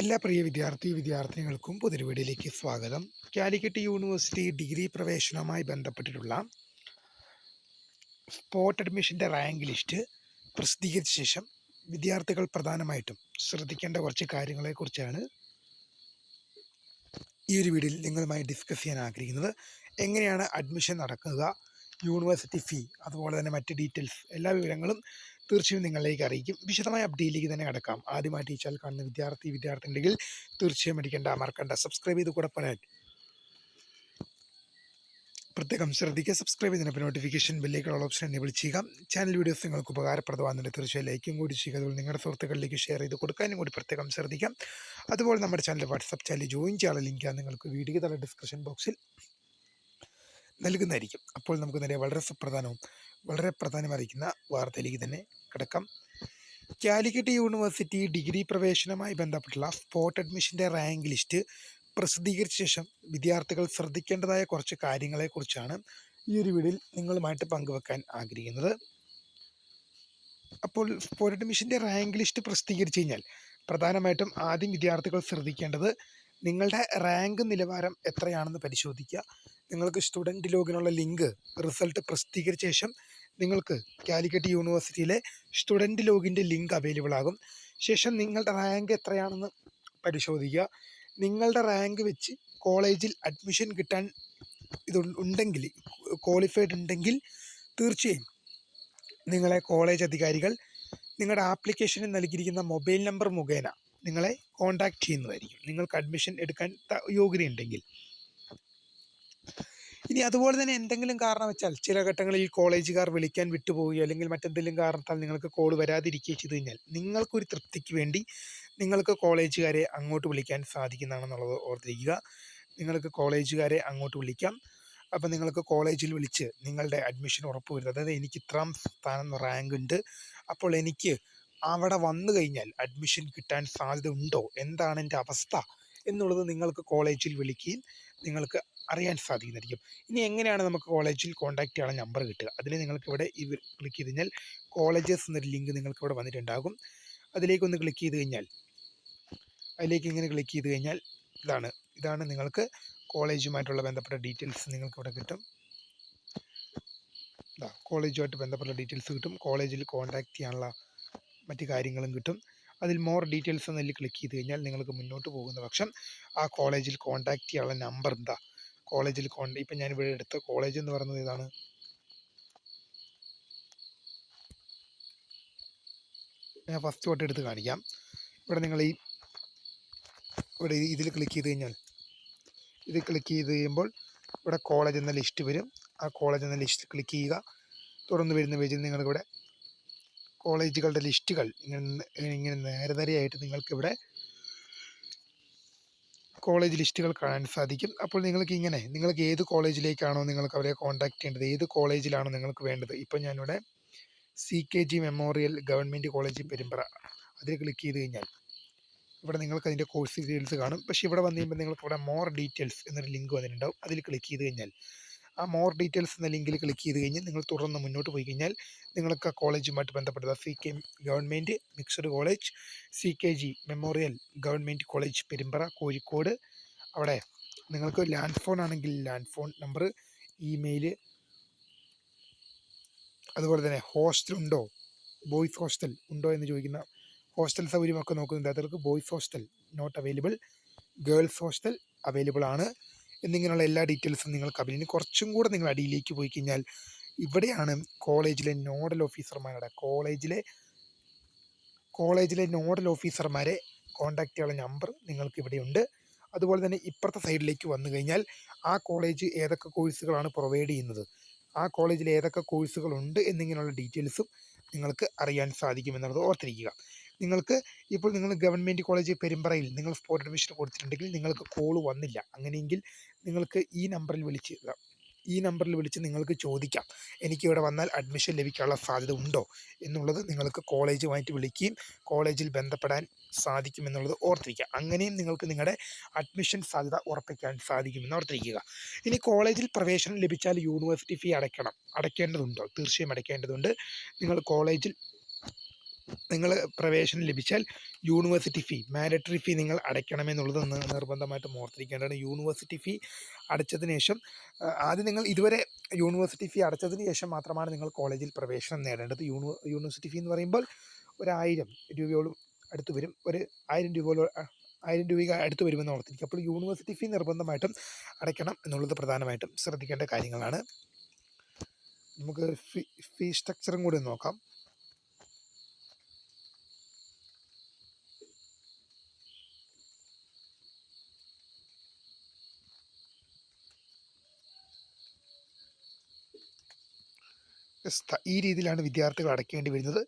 എല്ലാ പ്രിയ വിദ്യാർത്ഥി വിദ്യാർത്ഥിനികൾക്കും പുതിരുവീടിലേക്ക് സ്വാഗതം. കാലിക്കറ്റ് യൂണിവേഴ്സിറ്റി ഡിഗ്രി പ്രവേശനവുമായി ബന്ധപ്പെട്ടിട്ടുള്ള സ്പോട്ട് അഡ്മിഷന്റെ റാങ്ക് ലിസ്റ്റ് പ്രസിദ്ധീകരിച്ച ശേഷം വിദ്യാർത്ഥികൾ പ്രധാനമായിട്ടും ശ്രദ്ധിക്കേണ്ട കുറച്ച് കാര്യങ്ങളെക്കുറിച്ചാണ് ഈ ഒരു വീഡിയോയിൽ നിങ്ങളുമായി ഡിസ്കസ് ചെയ്യാൻ ആഗ്രഹിക്കുന്നത്. എങ്ങനെയാണ് അഡ്മിഷൻ നടക്കുക? യൂണിവേഴ്സിറ്റി ഫീ അതുപോലെ തന്നെ മറ്റ് ഡീറ്റെയിൽസ് എല്ലാ വിവരങ്ങളും തീർച്ചയായും നിങ്ങളിലേക്ക് അറിയിക്കും. വിശദമായ അപ്ഡേറ്റിലേക്ക് തന്നെ അടക്കാം ആദ്യമായിട്ട് ഈ കാണുന്ന വിദ്യാർത്ഥി വിദ്യാർത്ഥി ഉണ്ടെങ്കിൽ തീർച്ചയായും അടിക്കേണ്ട മറക്കണ്ട. സബ്സ്ക്രൈബ് ചെയ്ത് കൂടെ പറയാൻ പ്രത്യേകം ശ്രദ്ധിക്കുക. സബ്സ്ക്രൈബ് ചെയ്തതിനൊപ്പം നോട്ടിഫിക്കേഷൻ ബില്ലേക്കുള്ള ഓപ്ഷൻ എന്നെ ചെയ്യുക. ചാനൽ വീഡിയോസ് നിങ്ങൾക്ക് ഉപകാരപ്രദമാകുന്നുണ്ട്. തീർച്ചയായും ലൈക്കും കൂടി ചെയ്യുക. അതുപോലെ നിങ്ങളുടെ സുഹൃത്തുക്കളിലേക്ക് ഷെയർ ചെയ്ത് കൊടുക്കാനും കൂടി പ്രത്യേകം ശ്രദ്ധിക്കാം. അതുപോലെ നമ്മുടെ ചാനൽ വാട്സപ്പ് ചാനൽ ജോയിൻ ചെയ്യാനുള്ള ലിങ്കാണ് നിങ്ങൾക്ക് വീഡിയോ തല ഡിസ്ക്രിപ്ഷൻ ബോക്സിൽ നൽകുന്നതായിരിക്കും. അപ്പോൾ നമുക്ക് നേരെ വളരെ സുപ്രധാനവും വളരെ പ്രധാനമായിരിക്കുന്ന വാർത്തയിലേക്ക് തന്നെ കിടക്കാം. കാലിക്കറ്റ് യൂണിവേഴ്സിറ്റി ഡിഗ്രി പ്രവേശനവുമായി ബന്ധപ്പെട്ടുള്ള സ്പോട്ട് അഡ്മിഷന്റെ റാങ്ക് ലിസ്റ്റ് പ്രസിദ്ധീകരിച്ച ശേഷം വിദ്യാർത്ഥികൾ ശ്രദ്ധിക്കേണ്ടതായ കുറച്ച് കാര്യങ്ങളെക്കുറിച്ചാണ് ഈ ഒരു വീഡിയോയിൽ നിങ്ങളുമായിട്ട് പങ്കുവെക്കാൻ ആഗ്രഹിക്കുന്നത്. അപ്പോൾ സ്പോട്ട് അഡ്മിഷന്റെ റാങ്ക് ലിസ്റ്റ് പ്രസിദ്ധീകരിച്ചു കഴിഞ്ഞാൽ പ്രധാനമായിട്ടും ആദ്യം വിദ്യാർത്ഥികൾ ശ്രദ്ധിക്കേണ്ടത് നിങ്ങളുടെ റാങ്ക് നിലവാരം എത്രയാണെന്ന് പരിശോധിക്കുക. നിങ്ങൾക്ക് സ്റ്റുഡന്റ് ലോഗിനുള്ള ലിങ്ക് റിസൾട്ട് പ്രസിദ്ധീകരിച്ച ശേഷം നിങ്ങൾക്ക് കാലിക്കറ്റ് യൂണിവേഴ്സിറ്റിയിലെ സ്റ്റുഡന്റ് ലോഗിന്റെ ലിങ്ക് അവൈലബിൾ ആകും. ശേഷം നിങ്ങളുടെ റാങ്ക് എത്രയാണെന്ന് പരിശോധിക്കുക. നിങ്ങളുടെ റാങ്ക് വെച്ച് കോളേജിൽ അഡ്മിഷൻ കിട്ടാൻ ഇത് ഉണ്ടെങ്കിൽ ക്വാളിഫൈഡ് ഉണ്ടെങ്കിൽ തീർച്ചയായും നിങ്ങളെ കോളേജ് അധികാരികൾ നിങ്ങളുടെ ആപ്ലിക്കേഷന് നൽകിയിരിക്കുന്ന മൊബൈൽ നമ്പർ മുഖേന നിങ്ങളെ കോൺടാക്റ്റ് ചെയ്യുന്നതായിരിക്കും. നിങ്ങൾക്ക് അഡ്മിഷൻ എടുക്കാൻ യോഗ്യതയുണ്ടെങ്കിൽ. ഇനി അതുപോലെ തന്നെ എന്തെങ്കിലും കാരണം വെച്ചാൽ ചില ഘട്ടങ്ങളിൽ കോളേജുകാർ വിളിക്കാൻ വിട്ടുപോവുകയോ അല്ലെങ്കിൽ മറ്റെന്തെങ്കിലും കാരണത്താൽ നിങ്ങൾക്ക് കോൾ വരാതിരിക്കുകയോ ചെയ്തു കഴിഞ്ഞാൽ നിങ്ങൾക്കൊരു തൃപ്തിക്ക് വേണ്ടി നിങ്ങൾക്ക് കോളേജുകാരെ അങ്ങോട്ട് വിളിക്കാൻ സാധിക്കുന്നതാണെന്നുള്ളത് ഓർത്തിരിക്കുക. നിങ്ങൾക്ക് കോളേജുകാരെ അങ്ങോട്ട് വിളിക്കാം. അപ്പം നിങ്ങൾക്ക് കോളേജിൽ വിളിച്ച് നിങ്ങളുടെ അഡ്മിഷൻ ഉറപ്പ് വരുന്നത് അതായത് എനിക്ക് ഇത്രാം സ്ഥാനം റാങ്ക് ഉണ്ട്. അപ്പോൾ എനിക്ക് അവിടെ വന്നു കഴിഞ്ഞാൽ അഡ്മിഷൻ കിട്ടാൻ സാധ്യത ഉണ്ടോ? എന്താണ് എന്റെ അവസ്ഥ? എന്നുള്ളത് നിങ്ങൾക്ക് കോളേജിൽ വിളിക്കുകയും നിങ്ങൾക്ക് അറിയാൻ സാധിക്കുന്നതായിരിക്കും. ഇനി എങ്ങനെയാണ് നമുക്ക് കോളേജിൽ കോൺടാക്ട് ചെയ്യാനുള്ള നമ്പർ കിട്ടുക? അതിന് നിങ്ങൾക്ക് ഇവിടെ ഈ ക്ലിക്ക് ചെയ്ത് കഴിഞ്ഞാൽ കോളേജസ് എന്നൊരു ലിങ്ക് നിങ്ങൾക്ക് ഇവിടെ വന്നിട്ടുണ്ടാകും. അതിലേക്കൊന്ന് ക്ലിക്ക് ചെയ്ത് കഴിഞ്ഞാൽ അതിലേക്ക് ഇങ്ങനെ ക്ലിക്ക് ചെയ്ത് കഴിഞ്ഞാൽ ഇതാണ്. ഇതാണ് നിങ്ങൾക്ക് കോളേജുമായിട്ടുള്ള ബന്ധപ്പെട്ട ഡീറ്റെയിൽസ് നിങ്ങൾക്ക് ഇവിടെ കിട്ടും. കോളേജുമായിട്ട് ബന്ധപ്പെട്ട ഡീറ്റെയിൽസ് കിട്ടും. കോളേജിൽ കോൺടാക്ട് ചെയ്യാനുള്ള മറ്റ് കാര്യങ്ങളും കിട്ടും. അതിൽ മോർ ഡീറ്റെയിൽസ് എന്നതിൽ ക്ലിക്ക് ചെയ്ത് കഴിഞ്ഞാൽ നിങ്ങൾക്ക് മുന്നോട്ട് പോകുന്ന പക്ഷം ആ കോളേജിൽ കോൺടാക്റ്റ് ചെയ്യാനുള്ള നമ്പർ എന്താ? കോളേജിൽ കോണ്ട ഇപ്പം ഇവിടെ എടുത്ത കോളേജ് എന്ന് പറയുന്നത് ഇതാണ് ഞാൻ ഫസ്റ്റ് തൊട്ട് എടുത്ത് കാണിക്കാം. ഇവിടെ നിങ്ങൾ ഈ ഇവിടെ ഇതിൽ ക്ലിക്ക് ചെയ്ത് കഴിഞ്ഞാൽ ഇത് ക്ലിക്ക് ചെയ്ത് കഴിയുമ്പോൾ ഇവിടെ കോളേജ് എന്ന ലിസ്റ്റ് വരും. ആ കോളേജ് എന്ന ലിസ്റ്റ് ക്ലിക്ക് ചെയ്യുക. തുറന്നു വരുന്ന പേജിൽ നിങ്ങൾക്കിവിടെ കോളേജുകളുടെ ലിസ്റ്റുകൾ ഇങ്ങനെ ഇങ്ങനെ നേരെ നേരെയായിട്ട് നിങ്ങൾക്കിവിടെ കോളേജ് ലിസ്റ്റുകൾ കാണാൻ സാധിക്കും. അപ്പോൾ നിങ്ങൾക്ക് ഇങ്ങനെ നിങ്ങൾക്ക് ഏത് കോളേജിലേക്കാണോ നിങ്ങൾക്ക് അവരെ കോൺടാക്ട് ചെയ്യേണ്ടത് ഏത് കോളേജിലാണോ നിങ്ങൾക്ക് വേണ്ടത് ഇപ്പോൾ ഞാനിവിടെ C K G memorial government college Perambra അതിൽ ക്ലിക്ക് ചെയ്ത് കഴിഞ്ഞാൽ ഇവിടെ നിങ്ങൾക്ക് അതിന്റെ കോഴ്സ് ഡീറ്റെയിൽസ് കാണും. പക്ഷേ ഇവിടെ വന്നു കഴിയുമ്പോൾ നിങ്ങൾക്ക് ഇവിടെ മോർ ഡീറ്റെയിൽസ് എന്നൊരു ലിങ്ക് വന്നിട്ടുണ്ടാവും. അതിൽ ക്ലിക്ക് ചെയ്ത് കഴിഞ്ഞാൽ ആ മോർ ഡീറ്റെയിൽസ് എന്ന ലിങ്കിൽ ക്ലിക്ക് ചെയ്ത് കഴിഞ്ഞ് നിങ്ങൾ തുടർന്ന് മുന്നോട്ട് പോയി കഴിഞ്ഞാൽ നിങ്ങൾക്ക് ആ കോളേജുമായിട്ട് ബന്ധപ്പെട്ടത് C K government mixed college C K G memorial government college Perambra Kozhikode. അവിടെ നിങ്ങൾക്ക് ലാൻഡ് ഫോൺ ആണെങ്കിൽ ലാൻഡ് ഫോൺ നമ്പർ ഇമെയിൽ അതുപോലെ തന്നെ ഹോസ്റ്റൽ ഉണ്ടോ? ബോയ്സ് ഹോസ്റ്റൽ ഉണ്ടോ എന്ന് ചോദിക്കുന്ന ഹോസ്റ്റൽ സൗകര്യമൊക്കെ നോക്കുന്നുണ്ട്. അതർക്ക് boys hostel not available girls hostel available ആണ്. എന്നിങ്ങനെയുള്ള എല്ലാ ഡീറ്റെയിൽസും നിങ്ങൾക്ക് അറിയാം ഇനി കുറച്ചും കൂടെ നിങ്ങൾ അടിയിലേക്ക് പോയി കഴിഞ്ഞാൽ ഇവിടെയാണ് കോളേജിലെ നോഡൽ ഓഫീസർമാരുടെ കോളേജിലെ കോളേജിലെ നോഡൽ ഓഫീസർമാരെ കോൺടാക്റ്റ് ചെയ്യാനുള്ള നമ്പർ നിങ്ങൾക്ക് ഇവിടെയുണ്ട് അതുപോലെ തന്നെ ഇപ്പുറത്തെ സൈഡിലേക്ക് വന്നു കഴിഞ്ഞാൽ ആ കോളേജ് ഏതൊക്കെ കോഴ്സുകളാണ് പ്രൊവൈഡ് ചെയ്യുന്നത്? ആ കോളേജിൽ ഏതൊക്കെ കോഴ്സുകളുണ്ട് എന്നിങ്ങനെയുള്ള ഡീറ്റെയിൽസും നിങ്ങൾക്ക് അറിയാൻ സാധിക്കുമെന്നുള്ളത് ഓർത്തിരിക്കുക. നിങ്ങൾക്ക് ഇപ്പോൾ നിങ്ങൾ ഗവൺമെന്റ് കോളേജ് പെരുമ്പറയിൽ നിങ്ങൾ സ്പോട്ട് അഡ്മിഷൻ കൊടുത്തിട്ടുണ്ടെങ്കിൽ നിങ്ങൾക്ക് കോൾ വന്നില്ല. അങ്ങനെയെങ്കിൽ നിങ്ങൾക്ക് ഈ നമ്പറിൽ വിളിച്ച് ഈ നമ്പറിൽ വിളിച്ച് നിങ്ങൾക്ക് ചോദിക്കാം. എനിക്ക് ഇവിടെ വന്നാൽ അഡ്മിഷൻ ലഭിക്കാനുള്ള സാധ്യത ഉണ്ടോ എന്നുള്ളത് നിങ്ങൾക്ക് കോളേജുമായിട്ട് വിളിക്കുകയും കോളേജിൽ ബന്ധപ്പെടാൻ സാധിക്കുമെന്നുള്ളത് ഓർത്തിരിക്കുക. അങ്ങനെയും നിങ്ങൾക്ക് നിങ്ങളുടെ അഡ്മിഷൻ സാധ്യത ഉറപ്പിക്കാൻ സാധിക്കുമെന്ന് ഓർത്തിരിക്കുക. ഇനി കോളേജിൽ പ്രവേശനം ലഭിച്ചാൽ യൂണിവേഴ്സിറ്റി ഫീ അടയ്ക്കണം. അടയ്ക്കേണ്ടതുണ്ടോ? തീർച്ചയായും അടയ്ക്കേണ്ടതുണ്ട്. നിങ്ങൾ കോളേജിൽ നിങ്ങൾ പ്രവേശനം ലഭിച്ചാൽ യൂണിവേഴ്സിറ്റി ഫീ മാൻഡറ്ററി ഫീ നിങ്ങൾ അടയ്ക്കണമെന്നുള്ളത് നിർബന്ധമായിട്ടും ഓർത്തിരിക്കേണ്ടതാണ്. യൂണിവേഴ്സിറ്റി ഫീ അടച്ചതിന് ശേഷം ആദ്യം നിങ്ങൾ ഇതുവരെ യൂണിവേഴ്സിറ്റി ഫീ അടച്ചതിന് ശേഷം മാത്രമാണ് നിങ്ങൾ കോളേജിൽ പ്രവേശനം നേടേണ്ടത്. യൂണി യൂണിവേഴ്സിറ്റി ഫീ എന്ന് പറയുമ്പോൾ ഒരു ആയിരം രൂപയോളം അടുത്ത് വരും. ഒരു ആയിരം രൂപയോളം ആയിരം രൂപ അടുത്ത് വരുമെന്ന് ഓർത്തിരിക്കുക. അപ്പോൾ യൂണിവേഴ്സിറ്റി ഫീ നിർബന്ധമായിട്ടും അടയ്ക്കണം എന്നുള്ളത് പ്രധാനമായിട്ടും ശ്രദ്ധിക്കേണ്ട കാര്യങ്ങളാണ്. നമുക്ക് ഫീ ഫീ സ്ട്രക്ചറും കൂടി നോക്കാം. ഈ രീതിയിലാണ് വിദ്യാർത്ഥികൾ അടയ്ക്കേണ്ടി വരുന്നത്.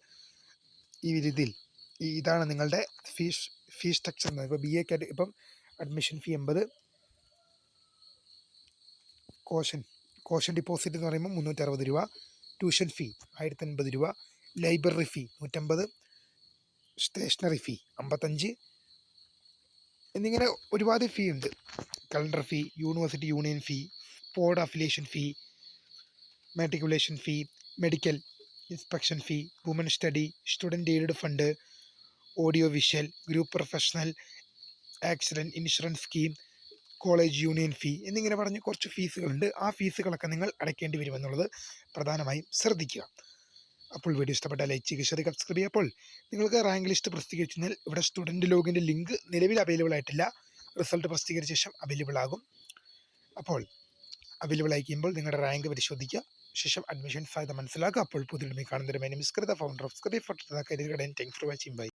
ഈ രീതിയിൽ ഇതാണ് നിങ്ങളുടെ ഫീസ് ഫീസ് സ്ട്രക്ചർ എന്ന് ഇപ്പോൾ ബി എക്ക് ഇപ്പം അഡ്മിഷൻ ഫീ എൺപത്. കോഷൻ കോഷൻ ഡിപ്പോസിറ്റ് എന്ന് പറയുമ്പോൾ മുന്നൂറ്ററുപത് രൂപ. ട്യൂഷൻ ഫീ ആയിരത്തി അൻപത് രൂപ. ലൈബ്രറി ഫീ നൂറ്റമ്പത് സ്റ്റേഷനറി ഫീ അമ്പത്തഞ്ച്. എന്നിങ്ങനെ ഒരുപാട് ഫീ ഉണ്ട്. Calendar fee university union fee board affiliation fee matriculation fee medical inspection fee woman study student aid fund audio visual group professional accident insurance scheme college union fee എന്നിങ്ങനെ പറഞ്ഞ് കുറച്ച് ഫീസുകളുണ്ട് ആ ഫീസുകളൊക്കെ നിങ്ങൾ അടയ്ക്കേണ്ടി വരുമെന്നുള്ളത് പ്രധാനമായും ശ്രദ്ധിക്കുക. അപ്പോൾ വീഡിയോ ഇഷ്ടപ്പെട്ട ലൈക്ക് ചെയ്യുക ഷെയർ സബ്സ്ക്രൈബ് ചെയ്യുക. അപ്പോൾ നിങ്ങൾക്ക് റാങ്ക് ലിസ്റ്റ് പ്രസിദ്ധീകരിച്ചാൽ ഇവിടെ സ്റ്റുഡന്റ് ലോഗിന്റെ ലിങ്ക് നിലവിൽ അവൈലബിൾ ആയിട്ടില്ല. റിസൾട്ട് പ്രസിദ്ധീകരിച്ച ശേഷം അവൈലബിൾ ആകും. അപ്പോൾ അവൈലബിൾ ആയി കഴിയുമ്പോൾ നിങ്ങളുടെ റാങ്ക് പരിശോധിക്കുക. ശേഷം അഡ്മിഷൻ സാധ്യത മനസ്സിലാക്കുക. അപ്പോൾ പുതിയ കാണുന്നതിന് മെനിമിസ്കൃത ഫൗണ്ടർ ഓഫ് സ്കറി ഫോട്ടോ താങ്ക്സ് ഫോർ വാച്ചിങ്